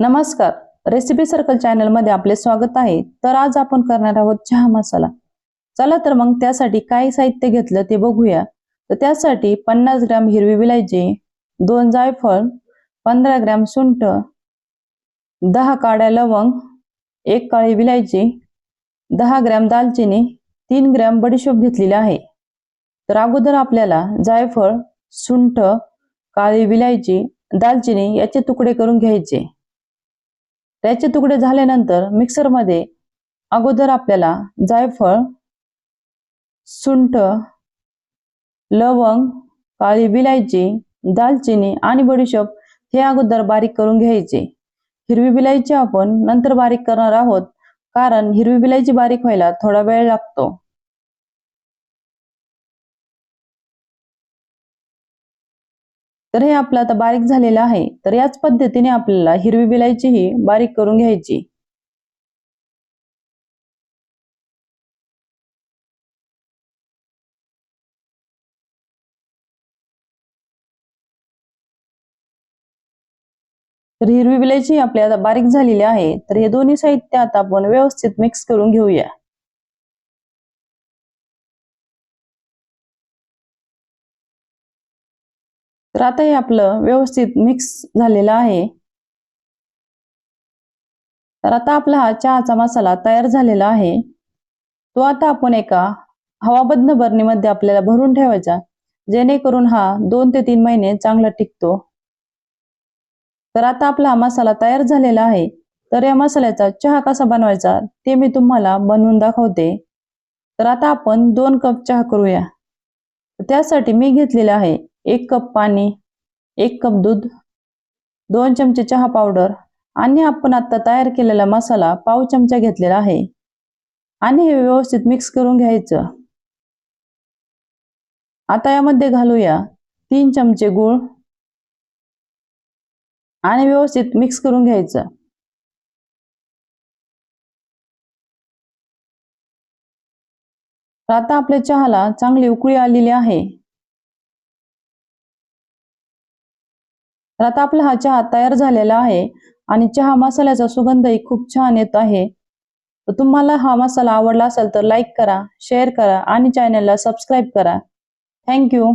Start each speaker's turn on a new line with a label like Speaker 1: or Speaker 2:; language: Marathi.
Speaker 1: नमस्कार. रेसिपी सर्कल चॅनलमध्ये आपले स्वागत आहे. तर आज आपण करणार आहोत चहा मसाला. चला तर मग त्यासाठी काय साहित्य घेतलं ते बघूया. तर त्यासाठी पन्नास ग्रॅम हिरवी विलायची दोन जायफळ पंधरा ग्रॅम सुंठ दहा काड्या लवंग एक काळी विलायची दहा ग्रॅम दालचिनी तीन ग्रॅम बडीशोप घेतलेली आहे. तर अगोदर आपल्याला जायफळ सुंठ काळी विलायची दालचिनी याचे तुकडे करून घ्यायचे. त्याचे तुकडे झाल्यानंतर मिक्सरमध्ये अगोदर आपल्याला जायफळ सुंठ लवंग काळी विलायची दालचिनी आणि बडीशोप हे अगोदर बारीक करून घ्यायचे. हिरवी बिलायची आपण नंतर बारीक करणार आहोत कारण हिरवी बिलायची बारीक व्हायला थोडा वेळ लागतो. तर हे आपलं आता बारीक झालेलं आहे. तर याच पद्धतीने आपल्याला हिरवी बिलायचीही बारीक करून घ्यायची. तर हिरवी बिलायची आपली आता बारीक झालेली आहे. तर हे दोन्ही साहित्य आता आपण व्यवस्थित मिक्स करून घेऊया. तर आता हे आपलं व्यवस्थित मिक्स झालेलं आहे. तर आता आपला हा चहाचा मसाला तयार झालेला आहे. तो आता आपण एका हवाबद्ध बरणीमध्ये आपल्याला भरून ठेवायचा जेणेकरून हा दोन ते तीन महिने चांगला टिकतो. तर आता आपला हा मसाला तयार झालेला आहे. तर या मसाल्याचा चहा कसा बनवायचा ते मी तुम्हाला बनवून दाखवते. तर आता आपण दोन कप चहा करूया. त्यासाठी मी घेतलेले आहे एक कप पाणी एक कप दूध दोन चमचे चहा पावडर आणि आपण आता तयार केलेला मसाला पाव चमचा घेतलेला आहे. आणि हे व्यवस्थित मिक्स करून घ्यायचं. आता यामध्ये घालूया तीन चमचे गूळ आणि व्यवस्थित मिक्स करून घ्यायचं. आता आपल्या चहाला चांगली उकळी आलेली आहे. तर आता आपला हा चहा तयार झालेला आहे आणि चहा मसाल्याचा सुगंधही खूप छान येत आहे. तर तुम्हाला हा मसाला आवडला असेल तर लाईक करा शेअर करा आणि चॅनलला सबस्क्राईब करा. थँक्यू